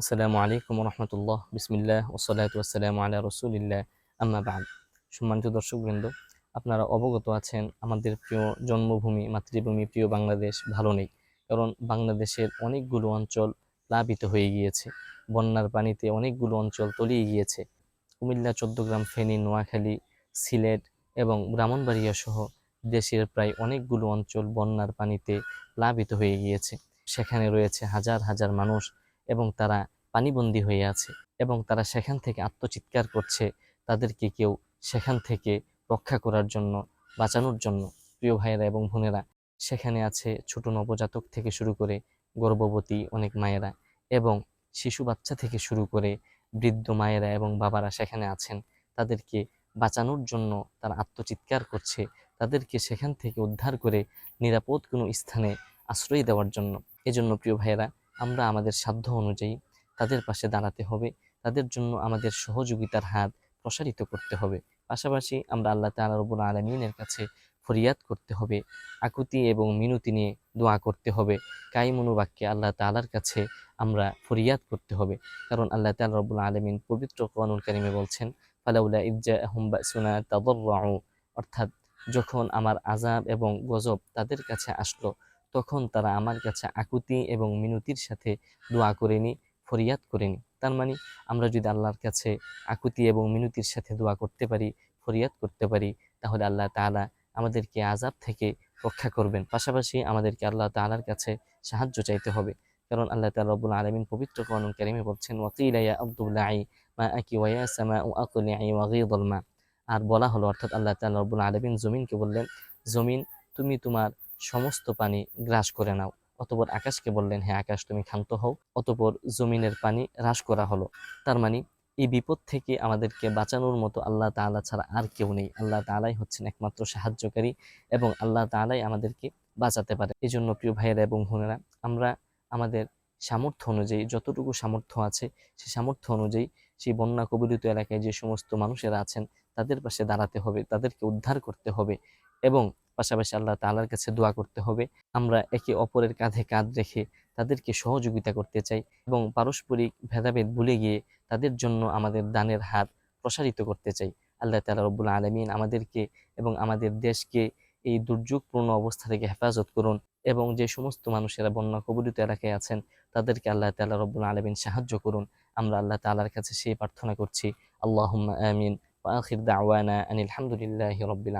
আসসালামু আলাইকুম রহমতুল্লাহ বিসমিল্লাহ ওসলাত ওসালাম আলা রসুলিল্লাহ। আম্মা বাদ। সম্মানিত দর্শকবৃন্দ, আপনারা অবগত আছেন, আমাদের প্রিয় জন্মভূমি, মাতৃভূমি, প্রিয় বাংলাদেশ ভালো নেই। কারণ বাংলাদেশের অনেকগুলো অঞ্চল প্লাবিত হয়ে গিয়েছে। বন্যার পানিতে অনেকগুলো অঞ্চল তলিয়ে গিয়েছে। কুমিল্লা, চৌদ্দগ্রাম, ফেনী, নোয়াখালী, সিলেট এবং ব্রাহ্মণবাড়িয়া সহ দেশের প্রায় অনেকগুলো অঞ্চল বন্যার পানিতে প্লাবিত হয়ে গিয়েছে। সেখানে রয়েছে হাজার হাজার মানুষ এবং তারা পানিবন্দী হয়ে আছে এবং তারা সেখান থেকে আত্মচিৎকার করছে তাদেরকে কেউ সেখান থেকে রক্ষা করার জন্য, বাঁচানোর জন্য। প্রিয় ভাইয়েরা এবং বোনেরা, সেখানে আছে ছোট নবজাতক থেকে শুরু করে গর্ভবতী অনেক মায়েরা এবং শিশু বাচ্চা থেকে শুরু করে বৃদ্ধ মায়েরা এবং বাবারা সেখানে আছেন। তাদেরকে বাঁচানোর জন্য তারা আত্মচিৎকার করছে। তাদেরকে সেখান থেকে উদ্ধার করে নিরাপদ কোনো স্থানে আশ্রয় দেওয়ার জন্য। এজন্য প্রিয় ভাইয়েরা আমরা আমাদের সাধ্য অনুযায়ী তাদের পাশে দাঁড়াতে হবে। তাদের জন্য আমাদের সহযোগিতার হাত প্রসারিত করতে হবে। পাশাপাশি আমরা আল্লাহ তালা রবুল আলমিনের কাছে ফরিয়াদ করতে হবে। আকুতি এবং মিনতি নিয়ে দোয়া করতে হবে। কাইমনুবাক্যে আল্লাহ তালার কাছে আমরা ফরিয়াদ করতে হবে। কারণ আল্লাহ তালা রবুল আলমিন পবিত্র কোয়ানুল কারিমে বলছেন, ফালাউলা ইজ্জা হুম্বা সুনা তাদর অর্থাৎ যখন আমার আজাব এবং গজব তাদের কাছে আসলো তখন তারা আমার কাছে আকুতি এবং মিনতির সাথে দোয়া করেনি ফরিয়াদ করেনি তার মানে আমরা যদি আল্লাহর কাছে আকুতি এবং মিনতির সাথে দোয়া করতে পারি, ফরিয়াদ করতে পারি, তাহলে আল্লাহ তালা আমাদেরকে আজাব থেকে রক্ষা করবেন। পাশাপাশি আমাদেরকে আল্লাহ তালার কাছে সাহায্য চাইতে হবে। কারণ আল্লাহ তালা রব্বুল আলমিন পবিত্র কানুন কারিমে বলছেন ওয়াকিলাইয়া আব্দুল্লাহ মা আকি ওয়া সামা ও আকুলি আই ওয়াগিদুল মা। আর বলা হলো, অর্থাৎ আল্লাহ তালা রব্বুল আলমিন জমিনকে বললেন, জমিন, তুমি তোমার সমস্ত পানি গ্রাস করে নাও। অতপর আকাশকে বললেন হ্যাঁ আকাশ, তুমি ক্ষান্ত হও। অতপর জমিনের পানি হ্রাস করা হলো। তার মানে এই বিপদ থেকে আমাদেরকে বাঁচানোর মতো আল্লাহ তাআলা ছাড়া আর কেউ নেই। আল্লাহ তাআলাই হচ্ছেন একমাত্র সাহায্যকারী এবং আল্লাহ তাআলাই আমাদেরকে বাঁচাতে পারে। এই জন্য প্রিয় ভাইয়েরা এবং বোনেরা, আমরা আমাদের সামর্থ্য অনুযায়ী, যতটুকু সামর্থ্য আছে সেই সামর্থ্য অনুযায়ী সেই বন্যা কবলিত এলাকায় যে সমস্ত মানুষেরা আছেন, তাদের পাশে দাঁড়াতে হবে, তাদেরকে উদ্ধার করতে হবে এবং পাশাপাশি আল্লাহ তালার কাছে দোয়া করতে হবে। আমরা একে অপরের কাঁধে কাঁধ রেখে তাদেরকে সহযোগিতা করতে চাই এবং পারস্পরিক ভেদাভেদ ভুলে গিয়ে তাদের জন্য আমাদের দানের হাত প্রসারিত করতে চাই। আল্লাহ তালা রব্বুল আলমিন আমাদেরকে এবং আমাদের দেশকে এই দুর্যোগপূর্ণ অবস্থা থেকে হেফাজত করুন এবং যে সমস্ত মানুষেরা বন্যা কবলিত এলাকায় আছেন, তাদেরকে আল্লাহ তাল্লাহ রব্বুল আলমিন সাহায্য করুন। আমরা আল্লাহ তালার কাছে সেই প্রার্থনা করছি। আল্লাহ আমিন। ওয়াখির দাওয়ানা আনিল হামদুলিল্লাহ রব্বিল